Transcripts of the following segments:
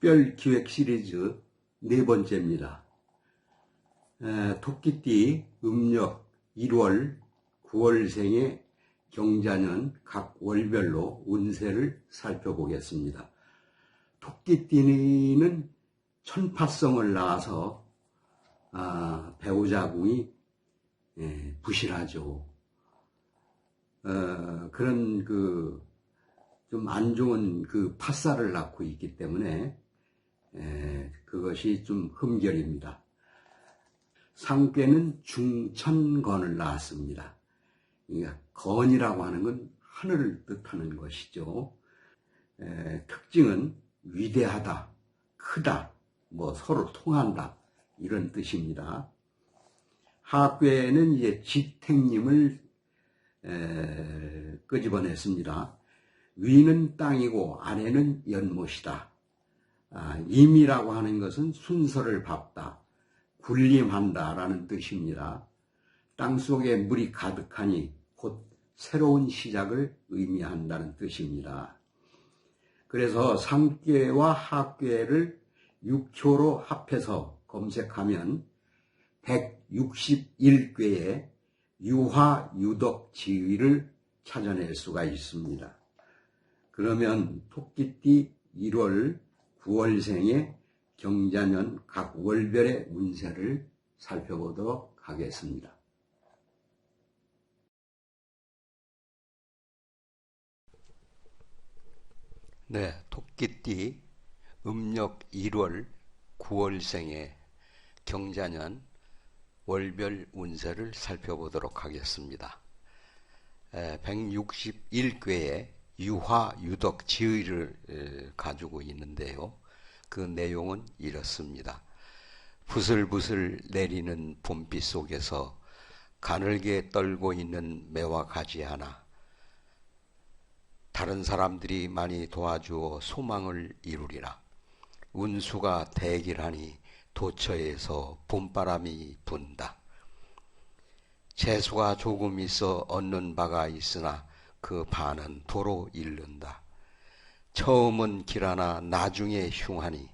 특별 기획 시리즈 네 번째입니다. 에, 토끼띠 음력 1월, 9월생의 경자년 각 월별로 운세를 살펴보겠습니다. 토끼띠는 천파성을 낳아서 아, 배우자궁이 예, 부실하죠. 어, 그런 그 좀 안 좋은 그 파살을 낳고 있기 때문에 에, 그것이 좀 흠결입니다. 상괴는 중천건을 낳았습니다. 그러니까 건이라고 하는 건 하늘을 뜻하는 것이죠. 에, 특징은 위대하다, 크다, 뭐 서로 통한다 이런 뜻입니다. 하괴는 이제 지택님을 에, 끄집어냈습니다. 위는 땅이고 아래는 연못이다. 아, 임이라고 하는 것은 순서를 밟다, 군림한다라는 뜻입니다. 땅 속에 물이 가득하니 곧 새로운 시작을 의미한다는 뜻입니다. 그래서 상괴와 하괴를 6효로 합해서 검색하면 161괴의 유화 유덕 지위를 찾아낼 수가 있습니다. 그러면 토끼띠 1월 9월생의 경자년 각 월별의 운세를 살펴보도록 하겠습니다. 네, 토끼띠 음력 1월 9월생의 경자년 월별 운세를 살펴보도록 하겠습니다. 161궤의 유화 유덕 지의를 가지고 있는데요. 그 내용은 이렇습니다. 부슬부슬 내리는 봄비 속에서 가늘게 떨고 있는 매와 가지 하나 다른 사람들이 많이 도와주어 소망을 이루리라. 운수가 대길하니 도처에서 봄바람이 분다. 재수가 조금 있어 얻는 바가 있으나 그 반은 도로 잃는다. 처음은 길하나 나중에 흉하니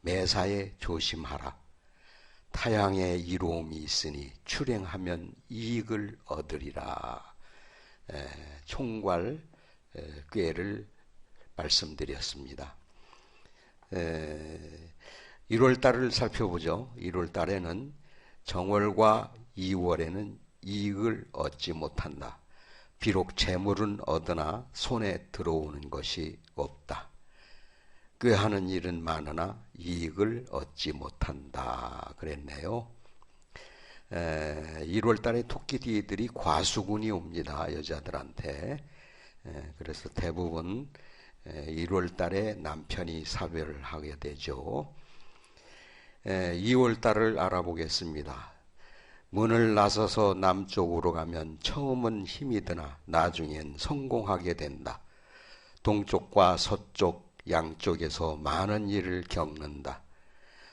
매사에 조심하라. 타양에 이로움이 있으니 출행하면 이익을 얻으리라. 에, 총괄 에, 꾀를 말씀드렸습니다. 에, 1월 달을 살펴보죠. 1월 달에는 정월과 2월에는 이익을 얻지 못한다. 비록 재물은 얻으나 손에 들어오는 것이 없다. 꾀하는 일은 많으나 이익을 얻지 못한다. 그랬네요. 에, 1월 달에 토끼띠들이 과수군이 옵니다. 여자들한테. 에, 그래서 대부분 에, 1월 달에 남편이 사별을 하게 되죠. 에, 2월 달을 알아보겠습니다. 문을 나서서 남쪽으로 가면 처음은 힘이 드나 나중엔 성공하게 된다. 동쪽과 서쪽 양쪽에서 많은 일을 겪는다.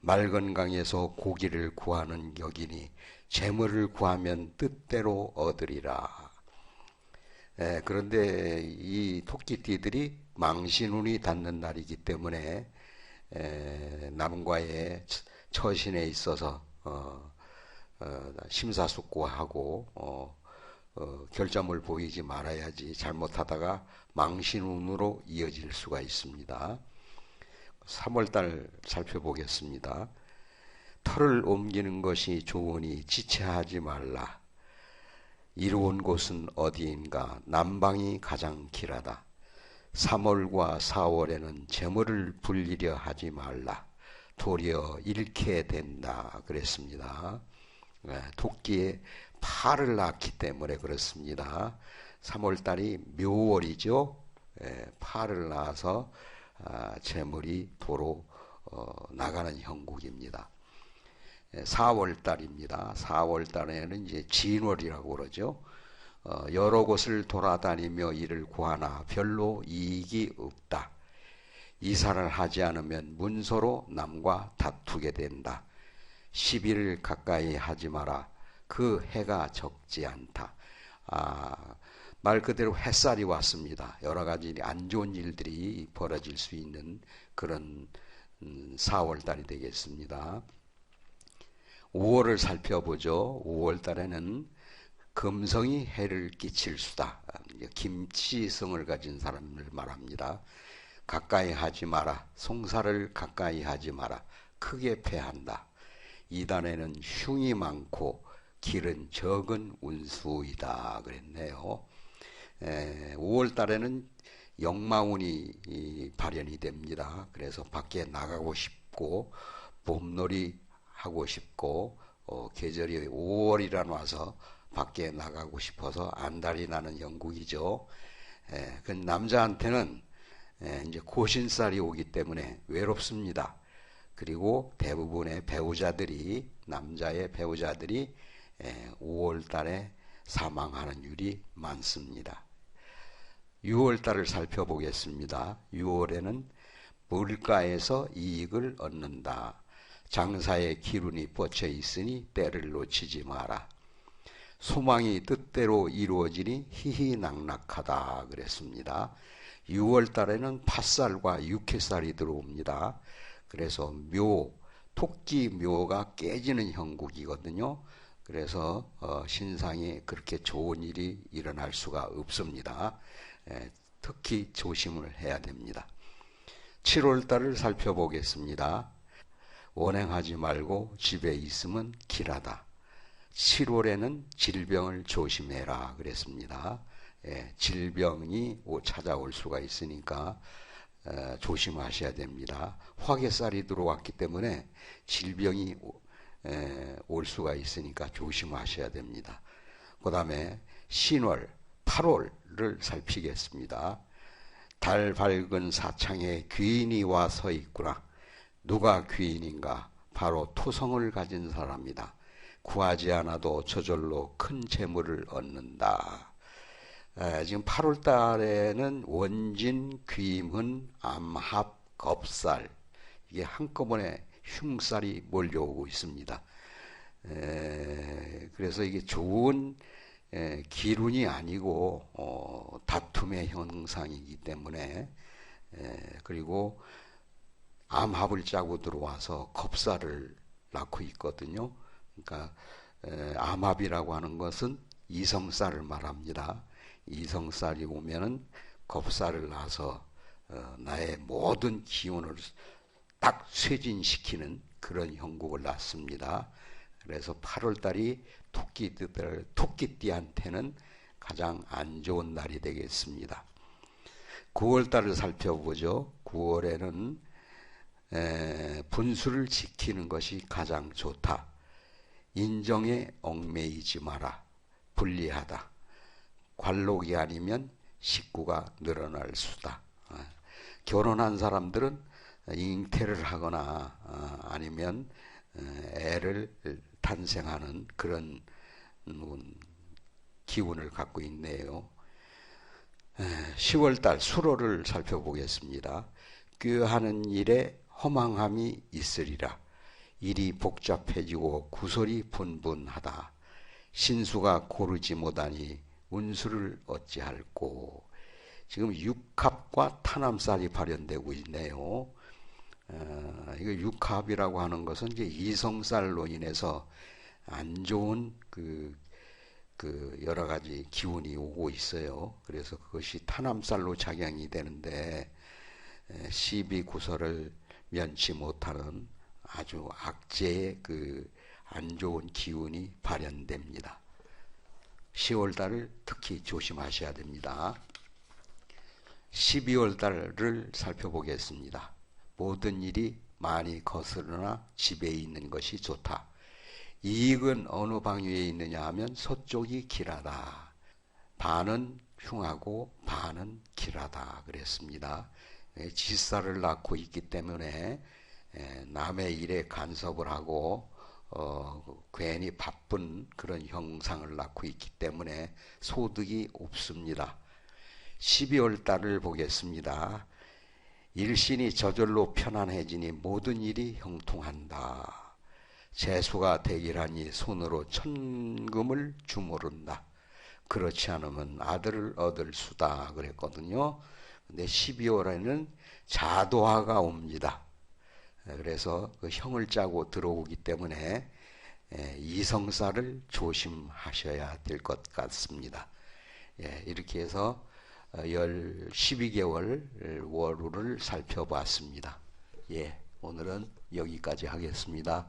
맑은 강에서 고기를 구하는 격이니 재물을 구하면 뜻대로 얻으리라. 에, 그런데 이 토끼띠들이 망신운이 닿는 날이기 때문에 에, 남과의 처신에 있어서 어, 어, 심사숙고하고 어, 어, 결점을 보이지 말아야지 잘못하다가 망신운으로 이어질 수가 있습니다. 3월달 살펴보겠습니다. 털을 옮기는 것이 좋으니 지체하지 말라. 이루온 곳은 어디인가 남방이 가장 길하다. 3월과 4월에는 재물을 불리려 하지 말라. 도리어 잃게 된다. 그랬습니다. 네, 토끼의 팔을 낳기 때문에 그렇습니다. 3월달이 묘월이죠. 예, 팔을 낳아서 아, 재물이 도로 어, 나가는 형국입니다. 4월달입니다. 예, 4월달에는 이제 진월이라고 그러죠. 어, 여러 곳을 돌아다니며 일을 구하나 별로 이익이 없다. 이사를 하지 않으면 문서로 남과 다투게 된다. 10일 가까이 하지 마라. 그 해가 적지 않다. 아, 말 그대로 햇살이 왔습니다. 여러 가지 안 좋은 일들이 벌어질 수 있는 그런 4월 음, 달이 되겠습니다. 5월을 살펴보죠. 5월 달에는 금성이 해를 끼칠 수다. 김치성을 가진 사람을 말합니다. 가까이 하지 마라. 송사를 가까이 하지 마라. 크게 패한다. 이단에는 흉이 많고 길은 적은 운수이다. 그랬네요. 에, 5월 달에는 역마운이 발현이 됩니다. 그래서 밖에 나가고 싶고 봄놀이 하고 싶고 어, 계절이 5월이라 와서 밖에 나가고 싶어서 안달이 나는 영국이죠. 에, 그 남자한테는 에, 이제 고신살이 오기 때문에 외롭습니다. 그리고 대부분의 배우자들이 남자의 배우자들이 에, 5월 달에 사망하는 율이 많습니다. 6월 달을 살펴보겠습니다. 6월에는 물가에서 이익을 얻는다. 장사의 기운이 뻗쳐 있으니 때를 놓치지 마라. 소망이 뜻대로 이루어지니 희희낙낙하다 그랬습니다. 6월 달에는 팥살과 육회살이 들어옵니다. 그래서 묘, 토끼 묘가 깨지는 형국이거든요. 그래서 어, 신상에 그렇게 좋은 일이 일어날 수가 없습니다. 에, 특히 조심을 해야 됩니다. 7월 달을 살펴보겠습니다. 원행하지 말고 집에 있으면 길하다. 7월에는 질병을 조심해라 그랬습니다. 예, 질병이 찾아올 수가 있으니까 어, 조심하셔야 됩니다. 화개살이 들어왔기 때문에 질병이 에, 올 수가 있으니까 조심하셔야 됩니다. 그 다음에 신월 8월을 살피겠습니다. 달 밝은 사창에 귀인이 와 서 있구나. 누가 귀인인가? 바로 토성을 가진 사람이다. 구하지 않아도 저절로 큰 재물을 얻는다. 에, 지금 8월 달에는 원진, 귀문, 암합, 겁살 이게 한꺼번에 흉살이 몰려오고 있습니다. 에, 그래서 이게 좋은 에, 기운이 아니고 어, 다툼의 형상이기 때문에 에, 그리고 암합을 짜고 들어와서 겁살을 낳고 있거든요. 그러니까 에, 암합이라고 하는 것은 이성살을 말합니다. 이성살이 오면은 겁살을 낳아서 어, 나의 모든 기운을 딱 쇄진시키는 그런 형국을 낳습니다. 그래서 8월달이 토끼들, 토끼띠한테는 가장 안 좋은 날이 되겠습니다. 9월달을 살펴보죠. 9월에는 에, 분수를 지키는 것이 가장 좋다. 인정에 얽매이지 마라. 불리하다. 관록이 아니면 식구가 늘어날 수다. 아, 결혼한 사람들은 잉태를 하거나 어, 아니면 어, 애를 탄생하는 그런 음, 기운을 갖고 있네요. 10월달 수로를 살펴보겠습니다. 꾀하는 일에 허망함이 있으리라. 일이 복잡해지고 구설이 분분하다. 신수가 고르지 못하니 운수를 어찌할꼬. 지금 육합과 탄암살이 발현되고 있네요. 어, 이거 육합이라고 하는 것은 이제 이성살로 인해서 안 좋은 그, 그 여러 가지 기운이 오고 있어요. 그래서 그것이 탄암살로 작용이 되는데 시비 구설을 면치 못하는 아주 악재의 그 안 좋은 기운이 발현됩니다. 10월 달을 특히 조심하셔야 됩니다. 12월 달을 살펴보겠습니다. 모든 일이 많이 거스르나 집에 있는 것이 좋다. 이익은 어느 방위에 있느냐 하면 서쪽이 길하다. 반은 흉하고 반은 길하다 그랬습니다. 예, 지사를 낳고 있기 때문에 예, 남의 일에 간섭을 하고 어, 괜히 바쁜 그런 형상을 낳고 있기 때문에 소득이 없습니다. 12월 달을 보겠습니다. 일신이 저절로 편안해지니 모든 일이 형통한다. 재수가 대기하니 손으로 천금을 주무른다. 그렇지 않으면 아들을 얻을 수다 그랬거든요. 근데 12월에는 자도화가 옵니다. 에, 그래서 그 형을 짜고 들어오기 때문에 에, 이성사를 조심하셔야 될 것 같습니다. 예, 이렇게 해서 어, 열 12개월 월우를 살펴봤습니다. 예, 오늘은 여기까지 하겠습니다.